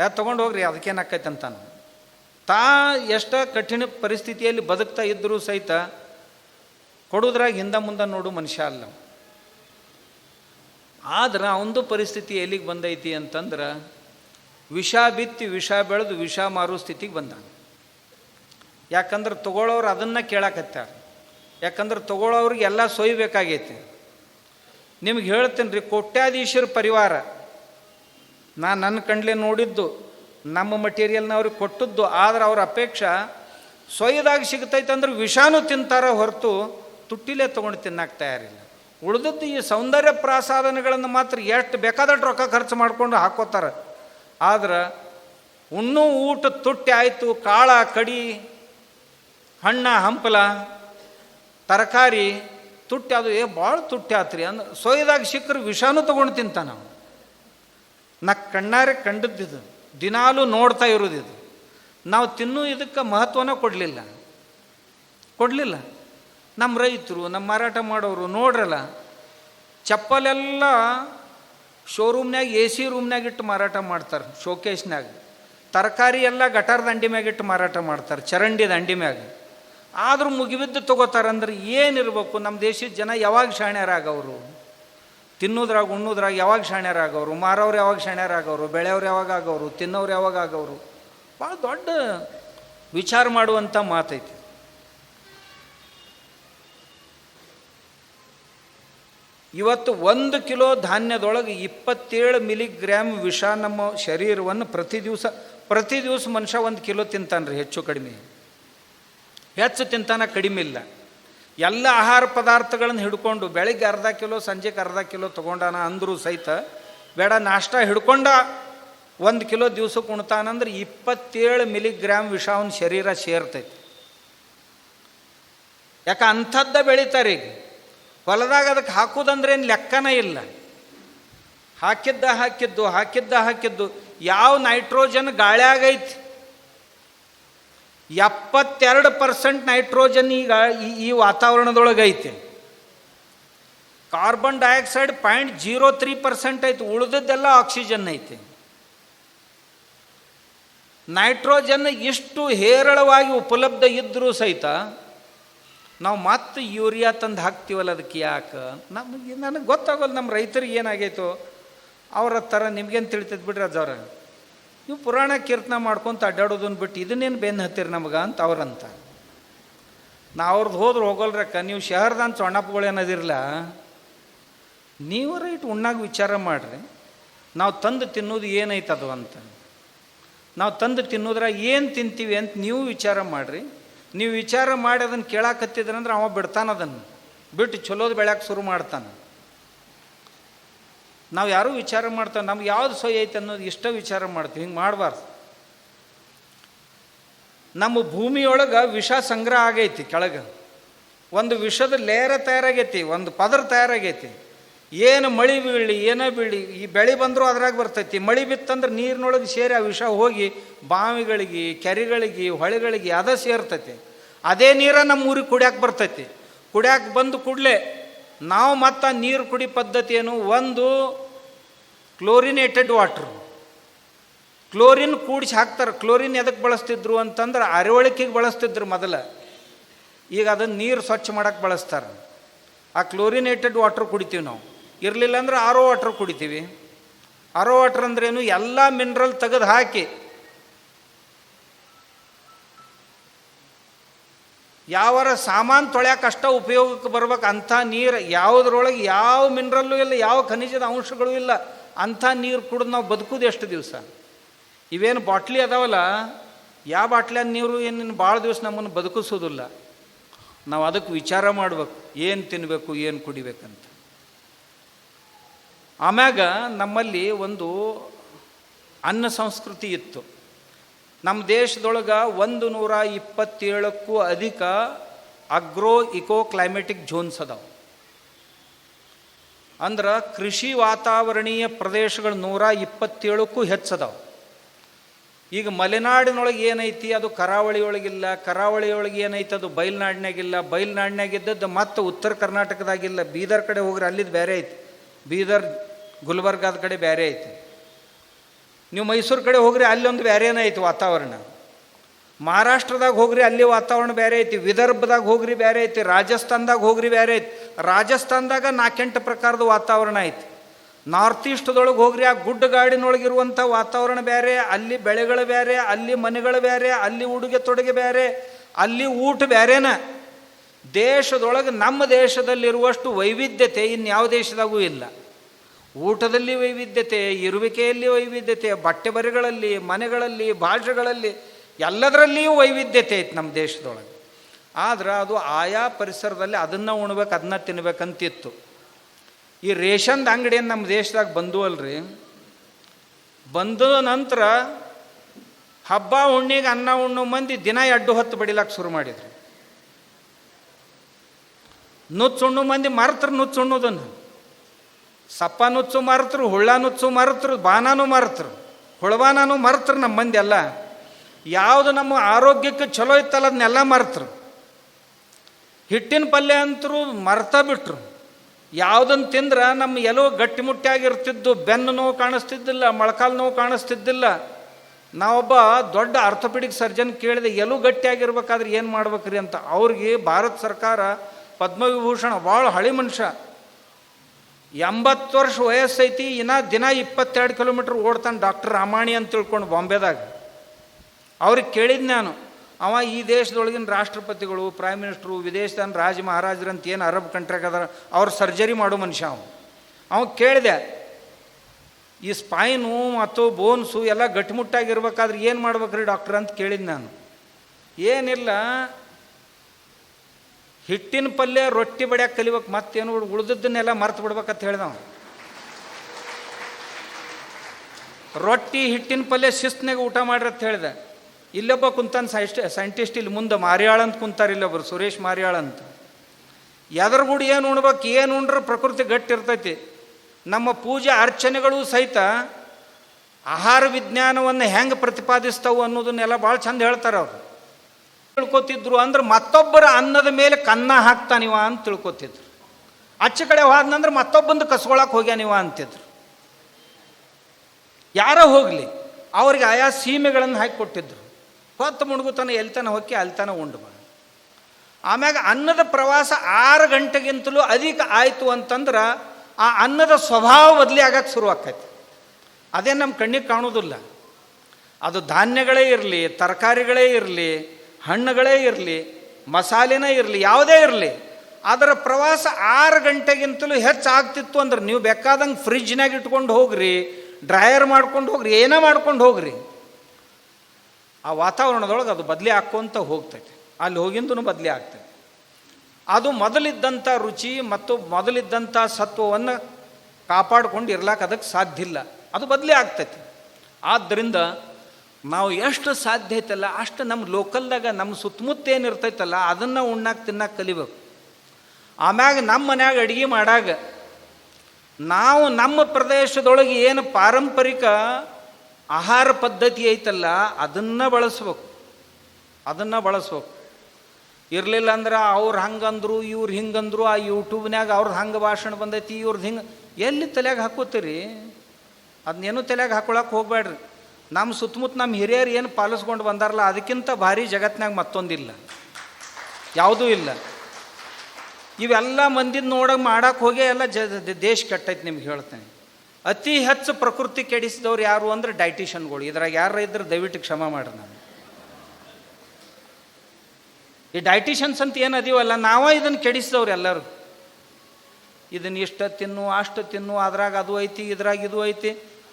ಯಾ ತೊಗೊಂಡು ಹೋಗ್ರಿ ಅದಕ್ಕೇನು ಆಕೈತೆ ಅಂತಾನೆ. ತಾ ಎಷ್ಟ ಕಠಿಣ ಪರಿಸ್ಥಿತಿಯಲ್ಲಿ ಬದುಕ್ತಾ ಇದ್ದರೂ ಸಹಿತ ಕೊಡೋದ್ರಾಗ ಹಿಂದೆ ಮುಂದೆ ನೋಡು ಮನುಷ್ಯ ಅಲ್ಲ. ಆದ್ರೆ ಅವನದು ಪರಿಸ್ಥಿತಿ ಎಲ್ಲಿಗೆ ಬಂದೈತಿ ಅಂತಂದ್ರೆ ವಿಷ ಬಿತ್ತಿ ವಿಷ ಬೆಳೆದು ವಿಷ ಮಾರೋ ಸ್ಥಿತಿಗೆ ಬಂದ ಯಾಕಂದ್ರೆ ತಗೊಳ್ಳೋರು ಅದನ್ನು ಕೇಳಕತ್ತಾರ. ಯಾಕಂದ್ರೆ ತಗೊಳ್ಳೋರಿಗೆ ಎಲ್ಲ ಸೊಯ್ಬೇಕಾಗೈತಿ ನಿಮ್ಗೆ ಹೇಳ್ತೀನಿ ರೀ ಕೋಟ್ಯಾಧೀಶರ ಪರಿವಾರ ನಾನು ನನ್ನ ಕಣ್ಲೆ ನೋಡಿದ್ದು, ನಮ್ಮ ಮಟೀರಿಯಲ್ನ ಅವ್ರಿಗೆ ಕೊಟ್ಟದ್ದು, ಆದ್ರೆ ಅವ್ರ ಅಪೇಕ್ಷೆ ಸೊಯ್ಯದಾಗ ಸಿಗ್ತೈತೆ ಅಂದ್ರೆ ವಿಷಾನು ತಿಂತಾರ ಹೊರತು ತುಟ್ಟಿಲೇ ತೊಗೊಂಡು ತಿನ್ನಕ್ಕೆ ತಯಾರಿಲ್ಲ. ಉಳಿದದ್ದು ಈ ಸೌಂದರ್ಯ ಪ್ರಾಸಾದನಗಳನ್ನು ಮಾತ್ರ ಎಷ್ಟು ಬೇಕಾದಷ್ಟು ರೊಕ್ಕ ಖರ್ಚು ಮಾಡ್ಕೊಂಡು ಹಾಕೋತಾರೆ. ಆದ್ರೆ ಉಣ್ಣು, ಊಟ, ತುಟ್ಟಿ ಆಯಿತು, ಕಾಳ, ಕಡಿ, ಹಣ್ಣ, ಹಂಪಲ, ತರಕಾರಿ, ತುಟ್ಟಿ, ಅದು ಏ ಭಾಳ ತುಟ್ಟಿ ಆತ್ರಿ ಅಂದ್ರೆ ಸೊಯ್ದಾಗ ಸಿಕ್ಕರೆ ವಿಷಾನು ತೊಗೊಂಡು ತಿಂತಾನೆ ನಾವು ನಾ ಕಣ್ಣಾರೆ ಕಂಡದ್ದಿದು ದಿನಾಲೂ ನೋಡ್ತಾ ಇರೋದಿದು ನಾವು ತಿನ್ನೋ ಇದಕ್ಕೆ ಮಹತ್ವನ ಕೊಡಲಿಲ್ಲ. ಕೊಡಲಿಲ್ಲ. ನಮ್ಮ ರೈತರು, ನಮ್ಮ ಮಾರಾಟ ಮಾಡೋರು ನೋಡ್ರಲ್ಲ, ಚಪ್ಪಲೆಲ್ಲ ಶೋರೂಮ್ನಾಗ ಎ ಸಿ ರೂಮ್ನಾಗ ಇಟ್ಟು ಮಾರಾಟ ಮಾಡ್ತಾರೆ ಶೋಕೇಶ್ನಾಗ ತರಕಾರಿ ಎಲ್ಲ ಗಟಾರದ ಅಂಡಿ ಮ್ಯಾಗ ಇಟ್ಟು ಮಾರಾಟ ಮಾಡ್ತಾರೆ, ಚರಂಡಿದ ಅಂಡಿ ಮ್ಯಾಗ. ಆದರೂ ಮುಗಿಬಿದ್ದು ತೊಗೋತಾರಂದ್ರೆ ಏನಿರಬೇಕು? ನಮ್ಮ ದೇಶದ ಜನ ಯಾವಾಗ ಶಾಣ್ಯರಾಗವರು? ತಿನ್ನೋದ್ರಾಗ ಉಣ್ಣೋದ್ರಾಗ ಯಾವಾಗ ಶಾಣ್ಯರಾಗವರು? ಮಾರೋರು ಯಾವಾಗ ಶಾಣ್ಯರಾಗವರು? ಬೆಳೆಯವ್ರು ಯಾವಾಗ ಆಗವರು? ತಿನ್ನೋರು ಯಾವಾಗ ಆಗೋರು ಭಾಳ ದೊಡ್ಡ ವಿಚಾರ ಮಾಡುವಂಥ ಮಾತೈತಿ. ಇವತ್ತು ಒಂದು ಕಿಲೋ ಧಾನ್ಯದೊಳಗೆ ಇಪ್ಪತ್ತೇಳು ಮಿಲಿಗ್ರಾಮ್ ವಿಷ ನಮ್ಮ ಶರೀರವನ್ನು ಪ್ರತಿ ದಿವಸ ಪ್ರತಿ ದಿವಸ ಮನುಷ್ಯ ಒಂದು ಕಿಲೋ ತಿಂತಾನೆ ಹೆಚ್ಚು ಕಡಿಮೆ. ಹೆಚ್ಚು ತಿಂತಾನ ಕಡಿಮೆ ಇಲ್ಲ. ಎಲ್ಲ ಆಹಾರ ಪದಾರ್ಥಗಳನ್ನು ಹಿಡ್ಕೊಂಡು ಬೆಳಿಗ್ಗೆ ಅರ್ಧ ಕಿಲೋ, ಸಂಜೆಗೆ ಅರ್ಧ ಕಿಲೋ ತೊಗೊಂಡಾನ ಅಂದರೂ ಸಹಿತ ಬೇಡ, ನಾಷ್ಟ ಹಿಡ್ಕೊಂಡ ಒಂದು ಕಿಲೋ ದಿವ್ಸಕ್ಕೆ ಉಣ್ತಾನಂದ್ರೆ ಇಪ್ಪತ್ತೇಳು ಮಿಲಿಗ್ರಾಮ್ ವಿಷ ಅವನ ಶರೀರ ಸೇರ್ತೈತಿ. ಯಾಕೆ ಅಂಥದ್ದ ಬೆಳೀತಾರೆ ಈಗ? ಹೊಲದಾಗ ಅದಕ್ಕೆ ಹಾಕೋದಂದ್ರೆ ಏನು ಲೆಕ್ಕನೇ ಇಲ್ಲ. ಹಾಕಿದ್ದ ಹಾಕಿದ್ದು ಹಾಕಿದ್ದ ಹಾಕಿದ್ದು, ಯಾವ ನೈಟ್ರೋಜನ್ ಗಾಳ್ಯಾಗೈತಿ? ಎಪ್ಪತ್ತೆರಡು ಪರ್ಸೆಂಟ್ ನೈಟ್ರೋಜನ್ ಈಗ ಈ ಈ ವಾತಾವರಣದೊಳಗೆ ಐತಿ. Carbon dioxide point zero three percent ಐತೆ, ಉಳಿದದ್ದೆಲ್ಲ ಆಕ್ಸಿಜನ್ ಐತಿ. ನೈಟ್ರೋಜನ್ ಇಷ್ಟು ಹೇರಳವಾಗಿ ಉಪಲಬ್ಧ ಇದ್ದರೂ ಸಹಿತ ನಾವು ಮತ್ತೆ ಯೂರಿಯಾ ತಂದು ಹಾಕ್ತೀವಲ್ಲ ಅದಕ್ಕೆ ಯಾಕೆ? ನಮಗೆ, ನನಗೆ ಗೊತ್ತಾಗೋಲ್ಲ ನಮ್ಮ ರೈತರಿಗೆ ಏನಾಗೈತೋ ಅವರ ಥರ ನಿಮ್ಗೇನು ತಿಳಿತೈತೆ ಬಿಡ್ರಿ ಅಜ್ಜವ್ರ ನೀವು ಪುರಾಣ ಕೀರ್ತನ ಮಾಡ್ಕೊಂತ ಅಡ್ಡಾಡೋದನ್ನ ಬಿಟ್ಟು ಇದನ್ನೇನು ಬೆನ್ನು ಹತ್ತೀರಿ ನಮಗೆ ಅಂತ ಅವ್ರಂತ. ನಾ ಅವ್ರದ್ದು ಹೋದ್ರೆ ಹೋಗಲ್ರಕ್ಕ, ನೀವು ಶಹರ್ದಾನ್ ಚೊಣ್ಣಪ್ಪಗಳೇನದಿರಲ್ಲ ನೀವು ರೈಟ್ ಉಣ್ಣಾಗ ವಿಚಾರ ಮಾಡ್ರಿ. ನಾವು ತಂದು ತಿನ್ನೋದು ಏನೈತದು ಅಂತ. ನಾವು ತಂದು ತಿನ್ನೋದ್ರಾಗ ಏನು ತಿಂತೀವಿ ಅಂತ ನೀವು ವಿಚಾರ ಮಾಡಿರಿ. ನೀವು ವಿಚಾರ ಮಾಡಿ ಅದನ್ನು ಕೇಳಾಕತ್ತಿದ್ರಂದ್ರೆ ಅವ ಬಿಡ್ತಾನೆ ಅದನ್ನು ಬಿಟ್ಟು ಚಲೋದು ಬೆಳ್ಯಾಕೆ ಶುರು ಮಾಡ್ತಾನೆ. ನಾವು ಯಾರೂ ವಿಚಾರ ಮಾಡ್ತೇವೆ, ನಮ್ಗೆ ಯಾವ್ದು ಸೊಯ್ ಐತೆ ಅನ್ನೋದು ಇಷ್ಟ ವಿಚಾರ ಮಾಡ್ತೀವಿ, ಹಿಂಗೆ ಮಾಡಬಾರ್ದು. ನಮ್ಮ ಭೂಮಿಯೊಳಗೆ ವಿಷ ಸಂಗ್ರಹ ಆಗೈತಿ ಕೆಳಗೆ. ಒಂದು ವಿಷದ ಲೇರ ತಯಾರಾಗೈತಿ, ಒಂದು ಪದರ ತಯಾರಾಗೈತಿ. ಏನು ಮಳಿ ಬೀಳಿ ಏನೋ ಬೀಳಿ ಈ ಬೆಳೆ ಬಂದರೂ ಅದ್ರಾಗ ಬರ್ತೈತಿ. ಮಳಿ ಬಿತ್ತಂದ್ರೆ ನೀರಿನೊಳಗೆ ಸೇರಿ ಆ ವಿಷ ಹೋಗಿ ಬಾವಿಗಳಿಗೆ, ಕೆರೆಗಳಿಗೆ, ಹೊಳೆಗಳಿಗೆ, ಅದ ಸೇರ್ತೈತಿ. ಅದೇ ನೀರ ನಮ್ಮ ಊರಿಗೆ ಕುಡಿಯಾಕೆ ಬರ್ತೈತಿ. ಕುಡಿಯಾಕೆ ಬಂದು ಕೂಡಲೇ ನಾವು ಮತ್ತು ನೀರು ಕುಡಿ ಪದ್ಧತಿ ಏನು ಒಂದು ಕ್ಲೋರಿನೇಟೆಡ್ ವಾಟ್ರು. ಕ್ಲೋರಿನ್ ಕೂಡಿಸಿ ಹಾಕ್ತಾರೆ. ಕ್ಲೋರಿನ್ ಎದಕ್ಕೆ ಬಳಸ್ತಿದ್ರು ಅಂತಂದ್ರೆ ಅರವಳಿಕೆಗೆ ಬಳಸ್ತಿದ್ರು ಮೊದಲು. ಈಗ ಅದನ್ನು ನೀರು ಸ್ವಚ್ಛ ಮಾಡಕ್ಕೆ ಬಳಸ್ತಾರೆ. ಆ ಕ್ಲೋರಿನೇಟೆಡ್ ವಾಟ್ರ್ ಕುಡಿತೀವಿ ನಾವು. ಇರಲಿಲ್ಲ ಅಂದ್ರೆ ಆರೋ ವಾಟ್ರ್ ಕುಡಿತೀವಿ. ಆರೋ ವಾಟ್ರ್ ಅಂದ್ರೇನು? ಎಲ್ಲ ಮಿನರಲ್ ತೆಗೆದು ಹಾಕಿ ಯಾವರ ಸಾಮಾನು ಅಷ್ಟ ಉಪಯೋಗಕ್ಕೆ ಬರ್ಬೇಕು ಅಂಥ ನೀರು ಯಾವುದ್ರೊಳಗೆ ಯಾವ ಮಿನರಲ್ಲು ಇಲ್ಲ, ಯಾವ ಖನಿಜದ ಅಂಶಗಳು ಇಲ್ಲ, ಅಂಥ ನೀರು ಕುಡಿದು ನಾವು ಬದುಕುದು ಎಷ್ಟು ದಿವಸ? ಇವೇನು ಬಾಟ್ಲಿ ಅದಾವಲ್ಲ ಯಾವ ಬಾಟ್ಲಿಯ ನೀರು ಏನು ಭಾಳ ದಿವಸ ನಮ್ಮನ್ನು ಬದುಕಿಸೋದಿಲ್ಲ. ನಾವು ಅದಕ್ಕೆ ವಿಚಾರ ಮಾಡಬೇಕು, ಏನು ತಿನ್ನಬೇಕು ಏನು ಕುಡಿಬೇಕಂತ. ಆಮ್ಯಾಗ ನಮ್ಮಲ್ಲಿ ಒಂದು ಅನ್ನ ಸಂಸ್ಕೃತಿ ಇತ್ತು. ನಮ್ಮ ದೇಶದೊಳಗೆ ಒಂದು ನೂರ ಇಪ್ಪತ್ತೇಳಕ್ಕೂ ಅಧಿಕ ಅಗ್ರೋ ಇಕೋ ಕ್ಲೈಮೆಟಿಕ್ ಝೋನ್ಸ್ ಅದಾವೆ. ಅಂದ್ರೆ ಕೃಷಿ ವಾತಾವರಣೀಯ ಪ್ರದೇಶಗಳು ನೂರ ಇಪ್ಪತ್ತೇಳಕ್ಕೂ ಹೆಚ್ಚದಾವೆ ಈಗ ಮಲೆನಾಡಿನೊಳಗೆ ಏನೈತಿ ಅದು ಕರಾವಳಿಯೊಳಗಿಲ್ಲ, ಕರಾವಳಿಯೊಳಗೆ ಏನೈತಿ ಅದು ಬಯಲ್ನಾಡಿನಾಗಿಲ್ಲ ಬಯಲ್ನಾಡಿನಾಗಿದ್ದದ್ದು ಮತ್ತು ಉತ್ತರ ಕರ್ನಾಟಕದಾಗಿಲ್ಲ, ಬೀದರ್ ಕಡೆ ಹೋಗ್ರೆ ಅಲ್ಲಿದ್ದು ಬೇರೆ ಐತಿ. ಬೀದರ್, ಗುಲ್ಬರ್ಗಾದ ಕಡೆ ಬೇರೆ ಐತಿ. ನೀವು ಮೈಸೂರು ಕಡೆ ಹೋಗ್ರಿ ಒಂದು ಬೇರೆನೇ ಐತಿ ವಾತಾವರಣ. ಮಹಾರಾಷ್ಟ್ರದಾಗ ಹೋಗ್ರಿ, ಅಲ್ಲಿ ವಾತಾವರಣ ಬೇರೆ ಐತಿ. ವಿದರ್ಭದಾಗ ಹೋಗ್ರಿ ಬೇರೆ ಐತಿ. ರಾಜಸ್ಥಾನದಾಗ ಹೋಗ್ರಿ ಬೇರೆ ಐತಿ. ರಾಜಸ್ಥಾನದಾಗ ನಾಲ್ಕೆಂಟು ಪ್ರಕಾರದ ವಾತಾವರಣ ಐತಿ. ನಾರ್ತ್ ಈಸ್ಟ್ದೊಳಗೆ ಹೋಗ್ರಿ, ಆ ಗುಡ್ಡ ಗಾಡಿನೊಳಗಿರುವಂಥ ವಾತಾವರಣ ಬೇರೆ ಅಲ್ಲಿ ಬೆಳೆಗಳು ಬೇರೆ ಅಲ್ಲಿ ಮನೆಗಳು ಬೇರೆ ಅಲ್ಲಿ ಉಡುಗೆ ತೊಡುಗೆ ಬೇರೆ ಅಲ್ಲಿ ಊಟ ಬೇರೆನ ದೇಶದೊಳಗೆ ನಮ್ಮ ದೇಶದಲ್ಲಿರುವಷ್ಟು ವೈವಿಧ್ಯತೆ ಇನ್ಯಾವ ದೇಶದಾಗೂ ಇಲ್ಲ. ಊಟದಲ್ಲಿ ವೈವಿಧ್ಯತೆ, ಇರುವಿಕೆಯಲ್ಲಿ ವೈವಿಧ್ಯತೆ ಬಟ್ಟೆ ಬರೆಗಳಲ್ಲಿ ಮನೆಗಳಲ್ಲಿ ಭಾಷೆಗಳಲ್ಲಿ ಎಲ್ಲದರಲ್ಲಿಯೂ ವೈವಿಧ್ಯತೆ ಐತೆ ನಮ್ಮ ದೇಶದೊಳಗೆ. ಆದ್ರೆ ಅದು ಆಯಾ ಪರಿಸರದಲ್ಲಿ ಅದನ್ನು ಉಣ್ಬೇಕು, ಅದನ್ನ ತಿನ್ಬೇಕಂತಿತ್ತು. ಈ ರೇಷನ್ದ ಅಂಗಡಿಯನ್ನು ನಮ್ಮ ದೇಶದಾಗ ಬಂದು ಅಲ್ರಿ, ಬಂದ ನಂತರ ಹಬ್ಬ ಹುಣ್ಣಿಗೆ ಅನ್ನ ಉಣ್ಣು ಮಂದಿ ದಿನ ಎಡ್ಡು ಹೊತ್ತು ಬಡಿಲಕ್ಕೆ ಶುರು ಮಾಡಿದ್ರು. ನುಚ್ಚುಣ್ಣು ಮಂದಿ ಮರ್ತರು ನುಚ್ಚು ಉಣ್ಣೋದನ್ನು ಮರೆತರು ನುಚ್ಚು ಮರೆತರು, ಬಾನಾನು ಮರ್ತರು. ಹುಳಬಾನಾನು ಮರ್ತರು ನಮ್ಮ ಮಂದಿ ಎಲ್ಲ ಯಾವುದು ನಮ್ಮ ಆರೋಗ್ಯಕ್ಕೆ ಚಲೋ ಇತ್ತಲ್ಲ ಅದನ್ನೆಲ್ಲ ಮರೆತರು. ಹಿಟ್ಟಿನ ಪಲ್ಯ ಅಂತರೂ ಮರ್ತಾ ಬಿಟ್ರು. ಯಾವುದನ್ನು ತಿಂದ್ರೆ ನಮ್ಮ ಎಲ್ಲೋ ಗಟ್ಟಿಮುಟ್ಟಿಯಾಗಿರ್ತಿದ್ದು ಬೆನ್ನು ನೋವು ಕಾಣಿಸ್ತಿದ್ದಿಲ್ಲ, ಮೊಳಕಾಲು ನೋವು ಕಾಣಿಸ್ತಿದ್ದಿಲ್ಲ. ನಾವೊಬ್ಬ ದೊಡ್ಡ ಆರ್ಥೋಪೆಡಿಕ್ ಸರ್ಜನ್ ಕೇಳಿದೆ ಎಲ್ಲೂ ಗಟ್ಟಿಯಾಗಿರ್ಬೇಕಾದ್ರೆ ಏನು ಮಾಡ್ಬೇಕ್ರಿ? ಅಂತ. ಅವ್ರಿಗೆ ಭಾರತ ಸರ್ಕಾರ ಪದ್ಮವಿಭೂಷಣ, ಭಾಳ ಹಳಿ ಮನುಷ್ಯ. ಎಂಬತ್ತು ವರ್ಷ ವಯಸ್ಸೈತಿ, ಇನ್ನ ದಿನ ಇಪ್ಪತ್ತೆರಡು ಕಿಲೋಮೀಟ್ರ್ ಓಡ್ತಾನೆ ಡಾಕ್ಟರ್ ರಾಮಾಣಿ ಅಂತ ತಿಳ್ಕೊಂಡು ಬಾಂಬೆದಾಗ. ಅವ್ರಿಗೆ ಕೇಳಿದ್ ನಾನು, ಅವ ಈ ದೇಶದೊಳಗಿನ ರಾಷ್ಟ್ರಪತಿಗಳು ಪ್ರೈಮ್ ಮಿನಿಸ್ಟ್ರು ವಿದೇಶದ ರಾಜ ಮಹಾರಾಜರಂತ ಏನು ಅರಬ್ ಕಂಟ್ರಿಯಾಗ ಅದಾರ, ಅವ್ರು ಸರ್ಜರಿ ಮಾಡೋ ಮನುಷ್ಯ ಅವನು ಅವ ಕೇಳಿದೆ, ಈ ಸ್ಪೈನು ಮತ್ತು ಬೋನ್ಸು ಎಲ್ಲ ಗಟ್ಟಿಮುಟ್ಟಾಗಿರ್ಬೇಕಾದ್ರೆ ಏನು ಮಾಡ್ಬೇಕ್ರಿ ಡಾಕ್ಟರ್ ಅಂತ ಕೇಳಿದ್ ನಾನು. ಏನಿಲ್ಲ ಹಿಟ್ಟಿನ ಪಲ್ಯ ರೊಟ್ಟಿ ಬಡಿಯಾಕ ಕಲಿಬೇಕು, ಮತ್ತೇನು ಉಳಿದದ್ದನ್ನೆಲ್ಲ ಮರ್ತು ಬಿಡ್ಬೇಕಂತ ಹೇಳಿದವ ರೊಟ್ಟಿ, ಹಿಟ್ಟಿನ ಪಲ್ಯ ಶಿಸ್ತಿನಾಗ ಊಟ ಮಾಡ್ರಿ ಅಂತ ಹೇಳಿದೆ. ಇಲ್ಲೊಬ್ಬ ಕುಂತಾನ ಸೈಸ್ಟ್, ಸೈಂಟಿಸ್ಟ್ ಇಲ್ಲಿ ಮುಂದೆ, ಮಾರಿಯಾಳ ಅಂತ ಕುಂತಾರ ಇಲ್ಲೊಬ್ರು, ಸುರೇಶ್ ಮಾರಿಯಾಳ ಅಂತ. ಯಾವ್ದ್ರ ಗುಡಿ ಏನು ಉಣ್ಬೇಕು, ಏನು ಉಂಡ್ರೆ ಪ್ರಕೃತಿ ಗಟ್ಟಿ ಇರ್ತೈತಿ. ನಮ್ಮ ಪೂಜೆ ಅರ್ಚನೆಗಳು ಸಹಿತ ಆಹಾರ ವಿಜ್ಞಾನವನ್ನು ಹೆಂಗೆ ಪ್ರತಿಪಾದಿಸ್ತವು ಅನ್ನೋದನ್ನೆಲ್ಲ ಭಾಳ ಚಂದ ಹೇಳ್ತಾರೆ ಅವರು. ತಿಳ್ಕೊತಿದ್ರು ಅಂದ್ರೆ ಮತ್ತೊಬ್ಬರ ಅನ್ನದ ಮೇಲೆ ಕನ್ನ ಹಾಕ್ತಾನಿವ ಅಂತ ತಿಳ್ಕೊತಿದ್ರು. ಅಚ್ಚ ಕಡೆ ಹೋದ್ನಂದ್ರೆ ಮತ್ತೊಬ್ಬಂದು ಕಸ್ಕೊಳಕ್ಕೆ ಹೋಗ್ಯಾನಿವ ಅಂತಿದ್ರು. ಯಾರೋ ಹೋಗಲಿ, ಅವ್ರಿಗೆ ಆಯಾ ಸೀಮೆಗಳನ್ನು ಹಾಕಿ ಕೊಟ್ಟಿದ್ರು ಹೊತ್ತು ಮುಣ್ಗುತನ ಎಲ್ತಾನ ಹೊಕ್ಕಿ ಅಲ್ತಾನ ಉಂಡು ಬಾ ಆಮ್ಯಾಗ ಅನ್ನದ ಪ್ರವಾಸ ಆರು ಗಂಟೆಗಿಂತಲೂ ಅಧಿಕ ಆಯಿತು ಅಂತಂದ್ರೆ ಆ ಅನ್ನದ ಸ್ವಭಾವ ಬದಲಿ ಆಗಕ್ಕೆ ಶುರು ಆಕೈತಿ ಅದೇ ನಮ್ಮ ಕಣ್ಣಿಗೆ ಕಾಣೋದಿಲ್ಲ. ಅದು ಧಾನ್ಯಗಳೇ ಇರಲಿ, ತರಕಾರಿಗಳೇ ಇರಲಿ ಹಣ್ಣುಗಳೇ ಇರಲಿ, ಮಸಾಲೆನೇ ಇರಲಿ, ಯಾವುದೇ ಇರಲಿ, ಅದರ ಪ್ರವಾಸ ಆರು ಗಂಟೆಗಿಂತಲೂ ಹೆಚ್ಚಾಗ್ತಿತ್ತು ಅಂದ್ರೆ ನೀವು ಬೇಕಾದಂಗೆ ಫ್ರಿಜ್ನಾಗ ಇಟ್ಕೊಂಡು ಹೋಗ್ರಿ, ಡ್ರೈಯರ್ ಮಾಡ್ಕೊಂಡು ಹೋಗ್ರಿ, ಏನೇ ಮಾಡ್ಕೊಂಡು ಹೋಗ್ರಿ. ಆ ವಾತಾವರಣದೊಳಗೆ ಅದು ಬದಲಿ ಹಾಕೋಂತ ಹೋಗ್ತೈತೆ. ಅಲ್ಲಿ ಹೋಗಿಂದೂ ಬದಲಿ ಆಗ್ತೈತೆ. ಅದು ಮೊದಲಿದ್ದಂಥ ರುಚಿ ಮತ್ತು ಮೊದಲಿದ್ದಂಥ ಸತ್ವವನ್ನು ಕಾಪಾಡ್ಕೊಂಡು ಇರ್ಲಾಕ ಅದಕ್ಕೆ ಸಾಧ್ಯ ಇಲ್ಲ. ಅದು ಬದಲಿ ಆಗ್ತೈತಿ. ಆದ್ದರಿಂದ ನಾವು ಎಷ್ಟು ಸಾಧ್ಯ ಐತಲ್ಲ, ಅಷ್ಟು ನಮ್ಮ ಲೋಕಲ್ದಾಗ ನಮ್ಮ ಸುತ್ತಮುತ್ತ ಏನು ಇರ್ತೈತಲ್ಲ, ಅದನ್ನು ಉಣ್ಣಾಕ ತಿನ್ನಕ್ಕೆ ಕಲಿಬೇಕು. ಆಮ್ಯಾಗ ನಮ್ಮ ಮನ್ಯಾಗ ಅಡುಗೆ ಮಾಡಾಗ ನಾವು ನಮ್ಮ ಪ್ರದೇಶದೊಳಗೆ ಏನು ಪಾರಂಪರಿಕ ಆಹಾರ ಪದ್ಧತಿ ಐತಲ್ಲ, ಅದನ್ನು ಬಳಸ್ಬೇಕು. ಅದನ್ನು ಬಳಸ್ಬೇಕು. ಇರಲಿಲ್ಲ ಅಂದ್ರೆ ಅವ್ರು ಹಂಗಂದ್ರು, ಇವ್ರು ಹಿಂಗಂದ್ರು, ಆ ಯೂಟ್ಯೂಬ್ನಾಗ ಅವ್ರದ್ದು ಹಂಗೆ ಭಾಷಣ ಬಂದೈತಿ ಇವ್ರದ್ದು ಹಿಂಗೆ ಎಲ್ಲಿ ತಲೆಯಾಗ ಹಾಕೋತೀರಿ? ಅದನ್ನೇನು ತಲೆಯಾಗ ಹಾಕೊಳಕ್ಕೆ ಹೋಗ್ಬೇಡ್ರಿ ನಮ್ಮ ಸುತ್ತಮುತ್ತ ನಮ್ಮ ಹಿರಿಯರು ಏನು ಪಾಲಿಸ್ಕೊಂಡು ಬಂದಾರಲ್ಲ, ಅದಕ್ಕಿಂತ ಭಾರಿ ಜಗತ್ತಿನಾಗ ಮತ್ತೊಂದಿಲ್ಲ. ಯಾವುದೂ ಇಲ್ಲ. ಇವೆಲ್ಲ ಮಂದಿನ ನೋಡೋಕೆ ಮಾಡೋಕೆ ಹೋಗಿ ಎಲ್ಲ ಜ ದೇಶ ಕೆಟ್ಟೈತೆ ನಿಮ್ಗೆ ಹೇಳ್ತೇನೆ. ಅತಿ ಹೆಚ್ಚು ಪ್ರಕೃತಿ ಕೆಡಿಸಿದವ್ರು ಯಾರು ಅಂದ್ರೆ ಡೈಟಿಷನ್ಗಳು ಇದ್ರಾಗ ಯಾರು ಇದ್ರೆ ದಯವಿಟ್ಟು ಕ್ಷಮ ಮಾಡ್ರಿ ನಾನು ಈ ಡೈಟಿಷನ್ಸ್ ಅಂತ ಏನು ಅದೀವಲ್ಲ, ನಾವೇ ಇದನ್ನು ಕೆಡಿಸಿದವ್ರು ಎಲ್ಲರೂ. ಇದನ್ನ ಇಷ್ಟ ತಿನ್ನು, ಅಷ್ಟು ತಿನ್ನು, ಅದ್ರಾಗ ಅದು ಐತಿ, ಇದ್ರಾಗ ಇದು ಐತಿ.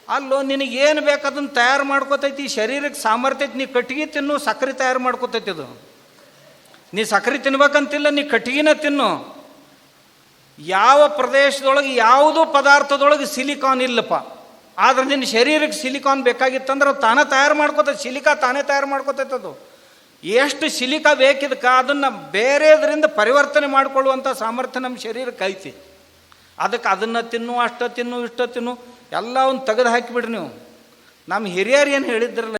ಅಲ್ಲೋ, ನಿನಗೆ ಏನು ಬೇಕು ಅದನ್ನು ತಯಾರು ಮಾಡ್ಕೋತೈತಿ? ಶರೀರಕ್ಕೆ ಸಾಮರ್ಥ್ಯ ಐತಿ, ನೀ ಕಟ್ಟಿಗೆ ತಿನ್ನು ಸಕ್ಕರೆ ತಯಾರು ಮಾಡ್ಕೋತೈತಿ ಅದು. ನೀ ಸಕ್ಕರೆ ತಿನ್ಬೇಕಂತಿಲ್ಲ, ನೀ ಕಟ್ಟಿಗೆನ ತಿನ್ನು. ಯಾವ ಪ್ರದೇಶದೊಳಗೆ ಯಾವುದೋ ಪದಾರ್ಥದೊಳಗೆ ಸಿಲಿಕಾನ್ ಇಲ್ಲಪ್ಪ. ಆದ್ರೆ ನಿನ್ನ ಶರೀರಕ್ಕೆ ಸಿಲಿಕಾನ್ ಬೇಕಾಗಿತ್ತಂದ್ರೆ ಅದು ತಾನೇ ತಯಾರು ಮಾಡ್ಕೋತೈತೆ, ಸಿಲಿಕಾ ತಾನೇ ತಯಾರು ಮಾಡ್ಕೋತೈತೆ ಅದು. ಎಷ್ಟು ಸಿಲಿಕಾ ಬೇಕಿದಕ್ಕೆ ಅದನ್ನು ಬೇರೆದರಿಂದ ಪರಿವರ್ತನೆ ಮಾಡಿಕೊಳ್ಳುವಂಥ ಸಾಮರ್ಥ್ಯ ನಮ್ಮ ಶರೀರಕ್ಕೆ ಐತಿ. ಅದಕ್ಕೆ ಅದನ್ನು ತಿನ್ನು, ಅಷ್ಟು ತಿನ್ನು, ಇಷ್ಟ ತಿನ್ನು ಎಲ್ಲ ಒಂದು ತೆಗೆದು ಹಾಕಿಬಿಡ್ರಿ ನೀವು. ನಮ್ಮ ಹಿರಿಯರು ಏನು ಹೇಳಿದ್ರಲ್ಲ